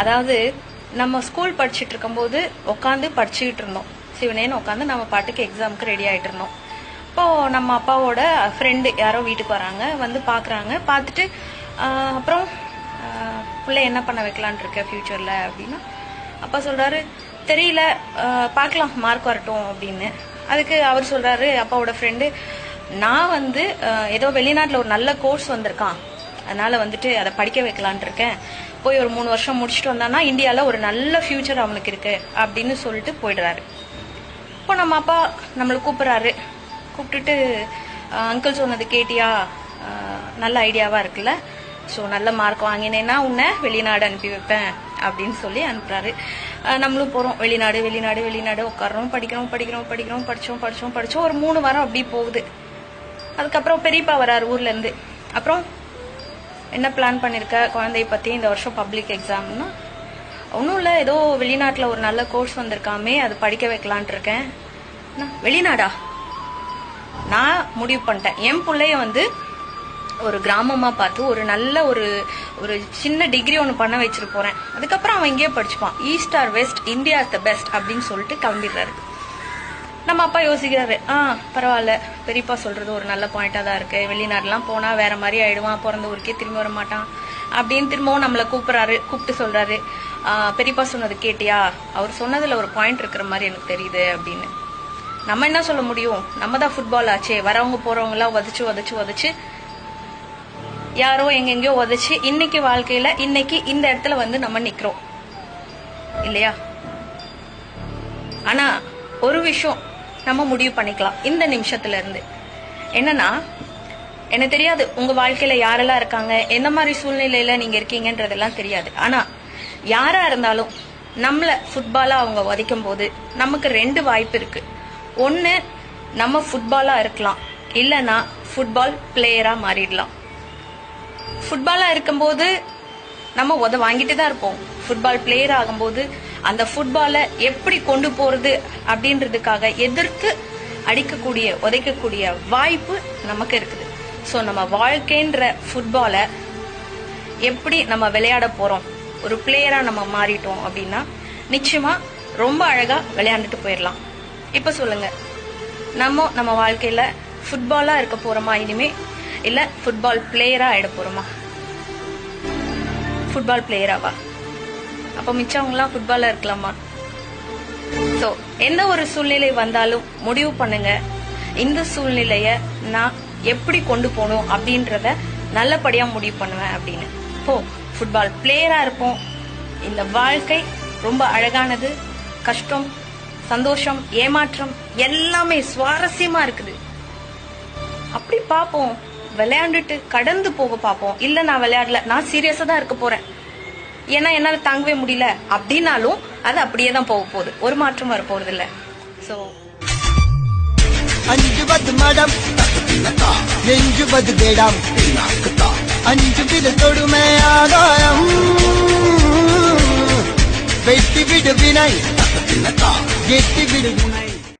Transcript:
அதாவது நம்ம ஸ்கூல் படிச்சுட்டு இருக்கும்போது உட்காந்து படிச்சுக்கிட்டு இருந்தோம் சிவனேன்னு உட்காந்து நம்ம பாட்டுக்கு எக்ஸாமுக்கு ரெடி ஆகிட்டு இருந்தோம் இப்போ நம்ம அப்பாவோட ஃப்ரெண்டு யாரோ வீட்டுக்கு வராங்க வந்து பார்க்குறாங்க பார்த்துட்டு அப்புறம் பிள்ளை என்ன பண்ண வைக்கலான் இருக்க ஃப்யூச்சரில் அப்படின்னா அப்பா சொல்கிறாரு தெரியல பார்க்கலாம் மார்க் வரட்டும் அப்படின்னு. அதுக்கு அவர் சொல்கிறாரு அப்பாவோட ஃப்ரெண்டு நான் வந்து ஏதோ வெளிநாட்டில் ஒரு நல்ல கோர்ஸ் வந்திருக்கான். அதனால வந்துட்டு அதை படிக்க வைக்கலான் இருக்கேன். போய் ஒரு மூணு வருஷம் முடிச்சுட்டு வந்தான்னா இந்தியாவில் ஒரு நல்ல ஃபியூச்சர் அவனுக்கு இருக்கு அப்படின்னு சொல்லிட்டு போயிடுறாரு. இப்போ நம்ம அப்பா நம்மளை கூப்பிட்றாரு. கூப்பிட்டுட்டு அங்கிள் சொன்னது கேட்டியா? நல்ல ஐடியாவா இருக்குல்ல. ஸோ நல்ல மார்க் வாங்கினேன்னா உன்னை வெளிநாடு அனுப்பி வைப்பேன் அப்படின்னு சொல்லி அனுப்புறாரு. நம்மளும் போகிறோம் வெளிநாடு வெளிநாடு வெளிநாடு. உட்காரோம் படிக்கிறோம் படிக்கிறோம் படிக்கிறோம் படித்தோம் படித்தோம் படித்தோம் ஒரு மூணு வாரம் அப்படி போகுது. அதுக்கப்புறம் பெரியப்பா வராரு ஊர்லேருந்து அப்புறம் என்ன பிளான் பண்ணியிருக்க குழந்தைய பற்றி இந்த வருஷம் பப்ளிக் எக்ஸாம்னா ஒன்றும் இல்லை ஏதோ வெளிநாட்டில் ஒரு நல்ல கோர்ஸ் வந்திருக்காமே அது படிக்க வைக்கலான்ட்டு இருக்கேன். வெளிநாடா? நான் முடிவு பண்ணிட்டேன். என் பிள்ளைய வந்து ஒரு கிராமமாக பார்த்து ஒரு நல்ல ஒரு ஒரு சின்ன டிகிரி ஒன்று பண்ண வச்சிட்டு அதுக்கப்புறம் அவன் இங்கேயே படிச்சுப்பான். East or west India is the best அப்படின்னு சொல்லிட்டு கிளம்பிடுறாரு. நம்ம அப்பா யோசிக்கிறாரு ஆ பரவாயில்ல. பெரியப்பா சொல்றது ஒரு நல்ல பாயிண்டா தான் இருக்கு. வெளிநாடுலாம் போனா வேற மாதிரி ஆயிடுவான் பிறந்த ஊருக்கே திரும்பி வர மாட்டான். அப்படின்னு திரும்பவும் நம்மளை கூப்பிடுறாரு கூப்பிட்டு சொல்றாரு. பெரியப்பா சொன்னது கேட்டியா? அவர் சொன்னதுல ஒரு பாயிண்ட் இருக்கிற மாதிரி எனக்கு தெரியுது அப்படின்னு. நம்ம என்ன சொல்ல முடியும்? நம்ம தான் ஃபுட்பால் ஆச்சே. வரவங்க போறவங்க எல்லாம் உதச்சு உதச்சு உதச்சு யாரோ எங்கெங்கயோ உதச்சு இன்னைக்கு வாழ்க்கையில இன்னைக்கு இந்த இடத்துல வந்து நம்ம நிக்கிறோம். இல்லையா? ஆனா ஒரு விஷயம் நம்ம முடிவு பண்ணிக்கலாம். இந்த நிமிஷத்துல இருந்து என்னன்னா எனக்கு தெரியாது உங்க வாழ்க்கையில யாரெல்லாம் இருக்காங்க எந்த மாதிரி சூழ்நிலையில நீங்க இருக்கீங்கன்றதெல்லாம் தெரியாது. ஆனா யாரா இருந்தாலும் நம்மள ஃபுட்பாலா அவங்க உதைக்கும் போது நமக்கு ரெண்டு வாய்ப்பு இருக்கு. ஒன்னு நம்ம ஃபுட்பாலா இருக்கலாம். இல்லனா ஃபுட்பால் பிளேயரா மாறிடலாம். ஃபுட்பாலா இருக்கும்போது நம்ம உத வாங்கிட்டு தான் இருப்போம். ஃபுட்பால் பிளேயர் ஆகும்போது அந்த ஃபுட்பாலை எப்படி கொண்டு போறது அப்படின்றதுக்காக எதிர்த்து அடிக்கக்கூடிய உதைக்கக்கூடிய வாய்ப்பு நமக்கு இருக்குது. ஸோ நம்ம வாழ்க்கைன்ற ஃபுட்பாலை எப்படி நம்ம விளையாட போறோம்? ஒரு பிளேயரா நம்ம மாறிட்டோம் அப்படின்னா நிச்சயமா ரொம்ப அழகா விளையாண்டுட்டு போயிடலாம். இப்ப சொல்லுங்க. நம்ம நம்ம வாழ்க்கையில ஃபுட்பாலா இருக்க போறோமா? இனிமே இல்ல ஃபுட்பால் பிளேயரா ஆயிட போறோமா? ஃபுட்பால் பிளேயராவா அப்போ மிச்சவங்களாம் ஃபுட்பாலா இருக்கலாமா? ஸோ எந்த ஒரு சூழ்நிலை வந்தாலும் முடிவு பண்ணுங்க. இந்த சூழ்நிலைய நான் எப்படி கொண்டு போகணும் அப்படின்றத நல்லபடியா முடிவு பண்ணுவேன் அப்படின்னு. இப்போ ஃபுட்பால் பிளேயரா இருப்போம். இந்த வாழ்க்கை ரொம்ப அழகானது. கஷ்டம் சந்தோஷம் ஏமாற்றம் எல்லாமே சுவாரஸ்யமா இருக்குது. அப்படி பார்ப்போம். விளையாண்டுட்டு கடந்து போக பார்ப்போம். இல்ல நான் விளையாடல. நான் சீரியஸா தான் இருக்க போறேன். ஏன்னா என்னால தாங்கவே முடியல அப்படின்னாலும் அது அப்படியே தான் போக போகுது. ஒரு மாற்றம் வர போறது இல்ல. So madam. மடம் பத்து தேடாம் அஞ்சு வித தொடுமை ஆதாயம் வெட்டி விடு வினை. எட்டி விடு வினை